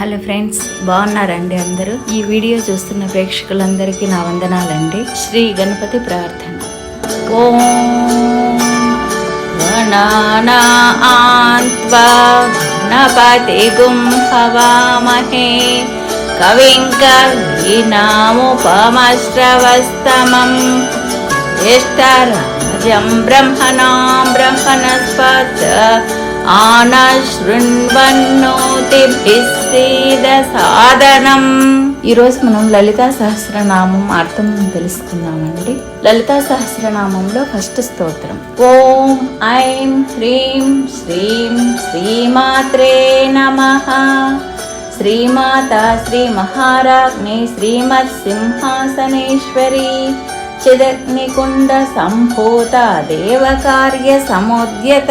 Hello friends బాగున్నారండి అందరూ? ఈ వీడియో చూస్తున్న ప్రేక్షకులందరికీ నా వందనాలండి. శ్రీ గణపతి ప్రార్థన. ఓం గణపతి గుం హవామహే. కవిం కవీనాముపమశ్రవస్తమం జ్యేష్ఠరాజం బ్రహ్మణాం బ్రహ్మణస్పత్ సాధనం. ఈరోజు మనం లలితా సహస్రనామం అర్థం తెలుసుకుందామండి. లలితా సహస్రనామంలో ఫస్ట్ స్తోత్రం. ఓం ఐం హ్రీం శ్రీం శ్రీమాత్రే నమ. శ్రీమాత శ్రీ మహారాజ్ఞి శ్రీమత్ సింహాసనేశ్వరి. చిదగ్నికుండ సంభూత దేవకార్య సముద్యత.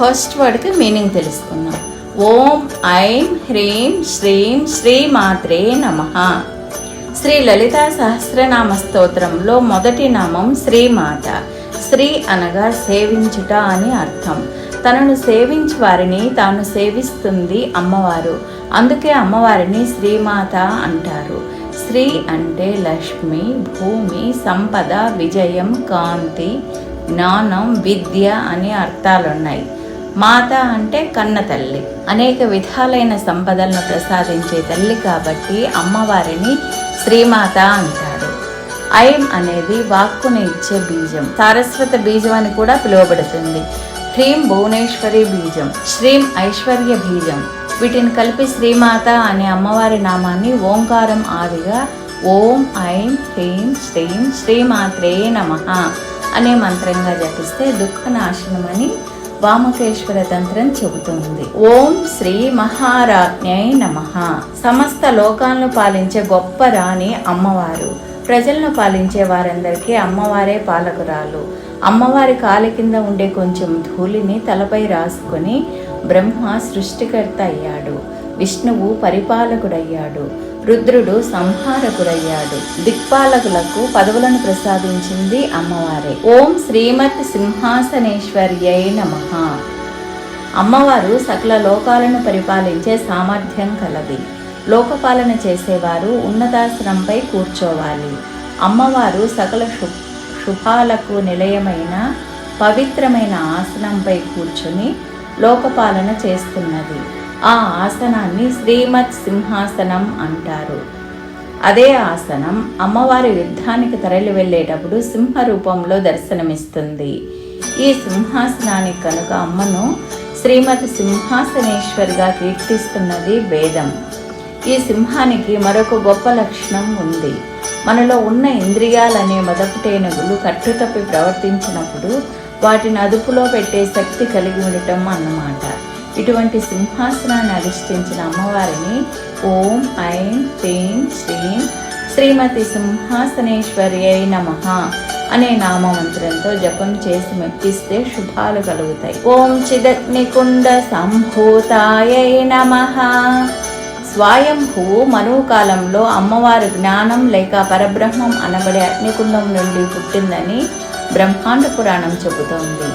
ఫస్ట్ వర్డ్కి మీనింగ్ తెలుసుకుందాం. ఓం ఐం హ్రీం శ్రీం శ్రీమాత్రే నమః. శ్రీ లలితా సహస్రనామ స్తోత్రంలో మొదటి నామం శ్రీమాత. శ్రీ అనగా సేవించుట అని అర్థం. తనను సేవించి వారిని తాను సేవిస్తుంది అమ్మవారు. అందుకే అమ్మవారిని శ్రీమాత అంటారు. శ్రీ అంటే లక్ష్మి భూమి సంపద విజయం కాంతి జ్ఞానం విద్య అనే అర్థాలున్నాయి. మాత అంటే కన్న తల్లి. అనేక విధాలైన సంపదలను ప్రసాదించే తల్లి కాబట్టి అమ్మవారిని శ్రీమాత అంటారు. ఐం అనేది వాక్కుని ఇచ్చే బీజం. సారస్వత బీజం అని కూడా పిలువబడుతుంది. హ్రీం భువనేశ్వరి బీజం. శ్రీం ఐశ్వర్య బీజం. వీటిని కలిపి శ్రీమాత అనే అమ్మవారి నామాన్ని ఓంకారం ఆదిగా ఓం ఐం హ్రీం శ్రీం శ్రీమాత్రే నమ అనే మంత్రంగా జపిస్తే దుఃఖనాశనమని వామకేశ్వర తంత్రం చెబుతుంది. ఓం శ్రీ మహారాజ్ఞై నమ. సమస్త లోకాలను పాలించే గొప్ప రాణి అమ్మవారు. ప్రజలను పాలించే వారందరికీ అమ్మవారే పాలకురాలు. అమ్మవారి కాలి కింద ఉండే కొంచెం ధూళిని తలపై రాసుకొని బ్రహ్మ సృష్టికర్త అయ్యాడు. విష్ణువు పరిపాలకుడయ్యాడు. రుద్రుడు సంహారకుడయ్యాడు. దిక్పాలకులకు పదవులను ప్రసాదించింది అమ్మవారే. ఓం శ్రీమత్ సింహాసనేశ్వర్యై నమ. అమ్మవారు సకల లోకాలను పరిపాలించే సామర్థ్యం కలది. లోకపాలన చేసేవారు ఉన్నతాశ్రంపై కూర్చోవాలి. అమ్మవారు సకల శు శుభాలకు నిలయమైన పవిత్రమైన ఆసనంపై కూర్చుని లోకపాలన చేస్తున్నది. ఆ ఆసనాన్ని శ్రీమత్ సింహాసనం అంటారు. అదే ఆసనం అమ్మవారి యుద్ధానికి తరలి వెళ్ళేటప్పుడు సింహ రూపంలో దర్శనమిస్తుంది. ఈ సింహాసనానికి కనుక అమ్మను శ్రీమతి సింహాసనేశ్వరిగా కీర్తిస్తున్నది వేదం. ఈ సింహానికి మరొక గొప్ప లక్షణం ఉంది. మనలో ఉన్న ఇంద్రియాలనే మొదపుటేనుగులు కట్టుతప్పి ప్రవర్తించినప్పుడు వాటిని అదుపులో పెట్టే శక్తి కలిగి ఉండటం అన్నమాట. ఇటువంటి సింహాసనాన్ని అధిష్ఠించిన అమ్మవారిని ఓం ఐం హ్రీం శ్రీం శ్రీమతి సింహాసనేశ్వరి అయి నమ అనే నామమంత్రంతో జపం చేసి మెప్పిస్తే శుభాలు కలుగుతాయి. ఓం చిదగ్నికుండ సంభూతాయై నమ. స్వయంభూ మనుకాలంలో అమ్మవారు జ్ఞానం లేక పరబ్రహ్మం అనబడే అగ్నికుండం నుండి పుట్టిందని బ్రహ్మాండ పురాణం చెబుతోంది.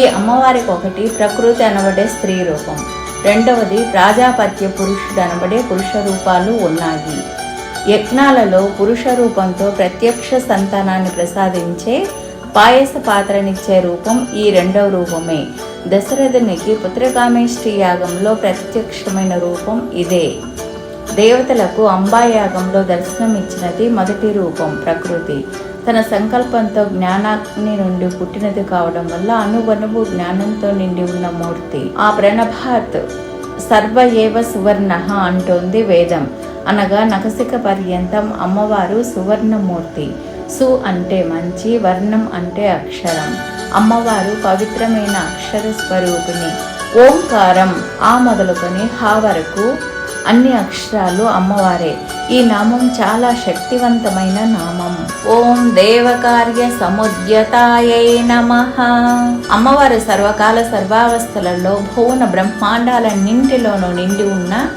ఈ అమ్మవారికి ఒకటి ప్రకృతి అనబడే స్త్రీ రూపం. రెండవది ప్రాజాపత్య పురుషుడు అనబడే పురుష రూపాలు ఉన్నాయి. యజ్ఞాలలో పురుష రూపంతో ప్రత్యక్ష సంతానాన్ని ప్రసాదించే పాయస పాత్రనిచ్చే రూపం ఈ రెండవ రూపమే. దశరథునికి పుత్రకామేష్టి యాగంలో ప్రత్యక్షమైన రూపం ఇదే. దేవతలకు అంబాయాగంలో దర్శనమిచ్చినది మొదటి రూపం ప్రకృతి. తన సంకల్పంతో జ్ఞానాగ్ని నుండి పుట్టినది కావడం వల్ల అనువనువు జ్ఞానంతో నిండి ఉన్న మూర్తి. ఆ ప్రణభాత్ సర్వ ఏవ సువర్ణ అంటోంది వేదం. అనగా నకసిక పర్యంతం అమ్మవారు సువర్ణమూర్తి. సు అంటే మంచి వర్ణం అంటే అక్షరం. అమ్మవారు పవిత్రమైన అక్షర స్వరూపిణి. ఓంకారం ఆ మొదలుకొని హా వరకు అన్ని అక్షరాలు అమ్మవారే. ఈ నామం చాలా శక్తివంతమైన నామం. ఓం దేవకార్య సముద్యతాయై నమ. అమ్మవారు సర్వకాల సర్వావస్థలలో భువన బ్రహ్మాండాలన్నింటిలోనూ నిండి ఉన్న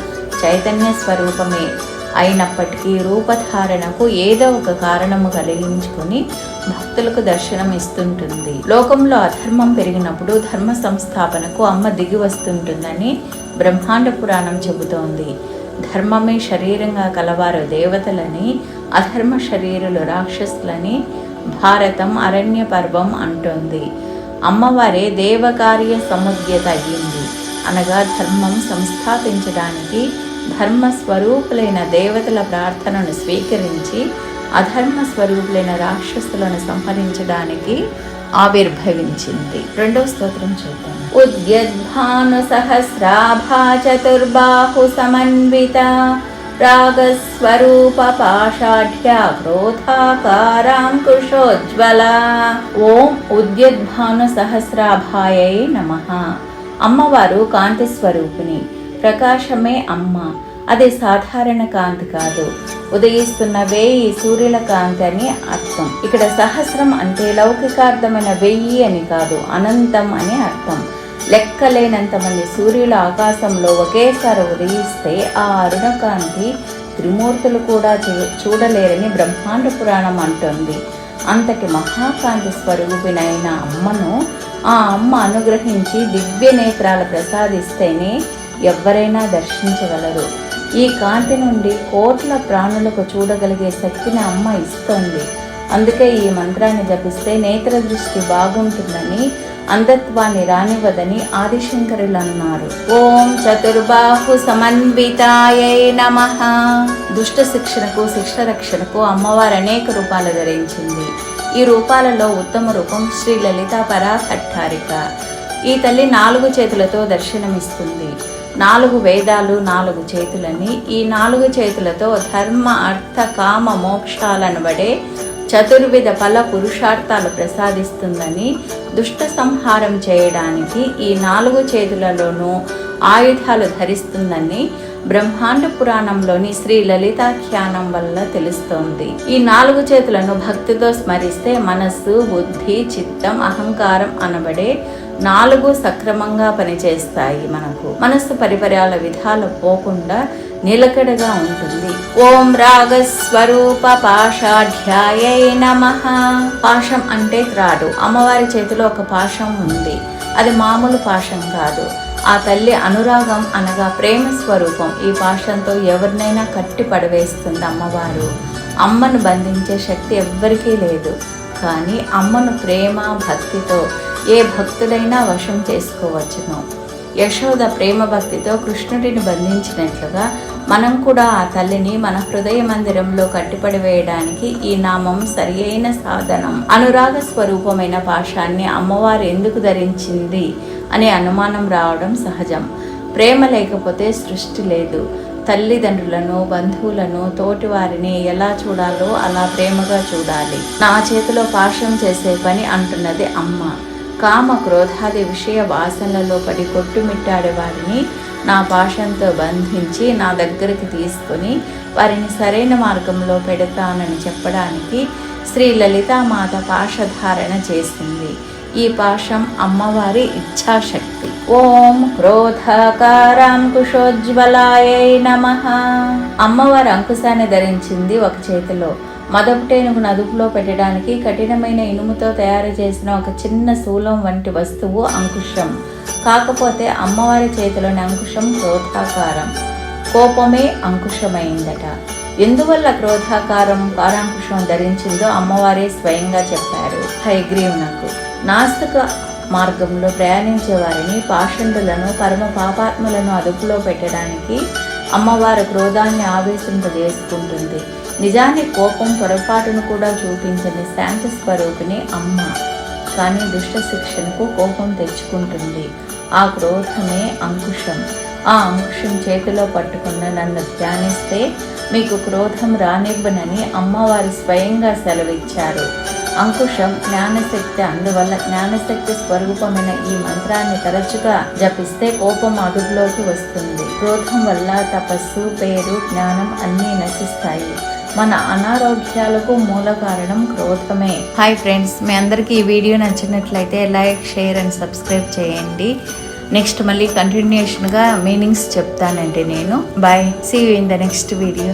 చైతన్య స్వరూపమే. అయినప్పటికీ రూపధారణకు ఏదో ఒక కారణము కలిగించుకుని భక్తులకు దర్శనం ఇస్తుంటుంది. లోకంలో అధర్మం పెరిగినప్పుడు ధర్మ సంస్థాపనకు అమ్మ దిగి వస్తుంటుందని బ్రహ్మాండ పురాణం చెబుతోంది. ధర్మమే శరీరంగా కలవారు దేవతలని అధర్మ శరీరులు రాక్షసులని భారతం అరణ్య పర్వం అంటోంది. అమ్మవారే దేవకార్య సముద్యత అయ్యింది. అనగా ధర్మం సంస్థాపించడానికి ధర్మ స్వరూపులైన దేవతల ప్రార్థనను స్వీకరించి అధర్మ స్వరూపులైన రాక్షసులను సంహరించడానికి ఆవిర్భవించింది. రెండవ స్తోత్రం చూద్దాం. ఉద్యద్భాను సహస్రాభా చతుర్బాహు సమన్విత రాగస్వరూప పాషాఢ్య క్రోధాకారాంకుశోజ్వల. ఓం ఉద్యద్భాను సహస్రాభాయై నమ. అమ్మవారు కాంతి స్వరూపిణి ప్రకాశమే అమ్మ. అది సాధారణ కాంతి కాదు. ఉదయిస్తున్న వేయి సూర్యుల కాంతి అని అర్థం. ఇక్కడ సహస్రం అంటే లౌకికార్థమైన వెయ్యి అని కాదు అనంతం అని అర్థం. లెక్కలేనంత మంది సూర్యుల ఆకాశంలో ఒకేసారి ఉదయిస్తే ఆ అరుణకాంతి త్రిమూర్తులు కూడా చూడలేరని బ్రహ్మాండ పురాణం అంటుంది. అంతటి మహాకాంతి స్వరూపినైన అమ్మను ఆ అమ్మ అనుగ్రహించి దివ్య నేత్రాలు ప్రసాదిస్తేనే ఎవరైనా దర్శించగలరు. ఈ కాంతి నుండి కోట్ల ప్రాణులకు చూడగలిగే శక్తిని అమ్మ ఇస్తోంది. అందుకే ఈ మంత్రాన్ని జపిస్తే నేత్ర దృష్టి బాగుంటుందని అంధత్వాన్ని రానివ్వదని ఆదిశంకరులు అన్నారు ఓం చతుర్బాహు సమన్వితాయ నమ. దుష్ట శిక్షణకు శిక్ష రక్షణకు అమ్మవారు అనేక రూపాలు ధరించింది. ఈ రూపాలలో ఉత్తమ రూపం శ్రీ లలిత పరాహట్టారిక. ఈ తల్లి నాలుగు చేతులతో దర్శనమిస్తుంది. నాలుగు వేదాలు నాలుగు చేతులని. ఈ నాలుగు చేతులతో ధర్మ అర్థ కామ మోక్షాలనబడే చతుర్విధ ఫల పురుషార్థాలు ప్రసాదిస్తుందని దుష్ట సంహారం చేయడానికి ఈ నాలుగు చేతులలోనూ ఆయుధాలు ధరిస్తుందని బ్రహ్మాండ పురాణంలోని శ్రీ లలితాఖ్యానం వల్ల తెలుస్తోంది. ఈ నాలుగు చేతులను భక్తితో స్మరిస్తే మనస్సు బుద్ధి చిత్తం అహంకారం అనబడే నాలుగు సక్రమంగా పనిచేస్తాయి మనకు. మనస్సు పరిపరాల విధాలు పోకుండా నిలకడగా ఉంటుంది. ఓం రాగస్వరూప పాషాఢ్యాయ నమ. పాషం అంటే త్రాడు అమ్మవారి చేతిలో ఒక పాశం ఉంది. అది మామూలు పాశం కాదు. ఆ తల్లి అనురాగం అనగా ప్రేమ స్వరూపం. ఈ పాషంతో ఎవరినైనా కట్టి పడవేస్తుంది అమ్మవారు. అమ్మను బంధించే శక్తి ఎవ్వరికీ లేదు. కానీ అమ్మను ప్రేమ భక్తితో ఏ భక్తుడైనా వశం చేసుకోవచ్చును. యశోద ప్రేమ భక్తితో కృష్ణుడిని బంధించినట్లుగా మనం కూడా ఆ తల్లిని మన హృదయ మందిరంలో కట్టిపడి వేయడానికి ఈ నామం సరి అయిన సాధనం. అనురాగ స్వరూపమైన పాశాన్ని అమ్మవారు ఎందుకు ధరించింది అనే అనుమానం రావడం సహజం. ప్రేమ లేకపోతే సృష్టి లేదు. తల్లిదండ్రులను బంధువులను తోటివారిని ఎలా చూడాలో అలా ప్రేమగా చూడాలి. నా చేతిలో పాశం చేసే పని అంటున్నది అమ్మ. కామ క్రోధాది విషయ వాసనలలో పడి కొట్టుమిట్టాడే వారిని నా పాశంతో బంధించి నా దగ్గరికి తీసుకొని వారిని సరైన మార్గంలో పెడతానని చెప్పడానికి శ్రీ లలితామాత పాశధారణ చేసింది. ఈ పాశం అమ్మవారి ఇచ్ఛాశక్తి. ఓం క్రోధకారాంకుశోజ్వలాయ నమ. అమ్మవారి అంకుశాన్ని ధరించింది ఒక చేతిలో. మదపుటేనుగు నదుపులో పెట్టడానికి కఠినమైన ఇనుముతో తయారు చేసిన ఒక చిన్న శూలం వంటి వస్తువు అంకుశం. కాకపోతే అమ్మవారి చేతిలోని అంకుశం క్రోధాకారం. కోపమే అంకుశమైందట. ఎందువల్ల క్రోధాకారం కారాంకుశం ధరించిందో అమ్మవారే స్వయంగా చెప్పారు. హైగ్రీవునకు. నాస్తిక మార్గంలో ప్రయాణించే వారిని పాషండులను పరమ పాపాత్ములను అదుపులో పెట్టడానికి అమ్మవారు క్రోధాన్ని ఆవేశింపజేసుకుంటుంది. నిజానికి కోపం పొరపాటును కూడా చూపించని శాంత స్వరూపిణి అమ్మ. కానీ దుష్ట శిక్షణకు కోపం తెచ్చుకుంటుంది. ఆ క్రోధమే అంకుశం. ఆ అంకుశం చేతిలో పట్టుకున్న నన్ను ధ్యానిస్తే మీకు క్రోధం రానివ్వనని అమ్మవారు స్వయంగా సెలవిచ్చారు. అంకుశం జ్ఞానశక్తి అందువల్ల జ్ఞానశక్తి స్వరూపమైన ఈ మంత్రాన్ని తరచుగా జపిస్తే కోపం అదుపులోకి వస్తుంది. క్రోధం వల్ల తపస్సు పేరు జ్ఞానం అన్నీ నశిస్తాయి. మన అనారోగ్యాలకు మూల కారణం క్రోధమే. హాయ్ ఫ్రెండ్స్ మీ అందరికీ ఈ వీడియో నచ్చినట్లయితే లైక్ షేర్ అండ్ సబ్స్క్రైబ్ చేయండి. నెక్స్ట్ మళ్ళీ కంటిన్యూషన్గా మీనింగ్స్ చెప్తానండి నేను. Bye see you in the next video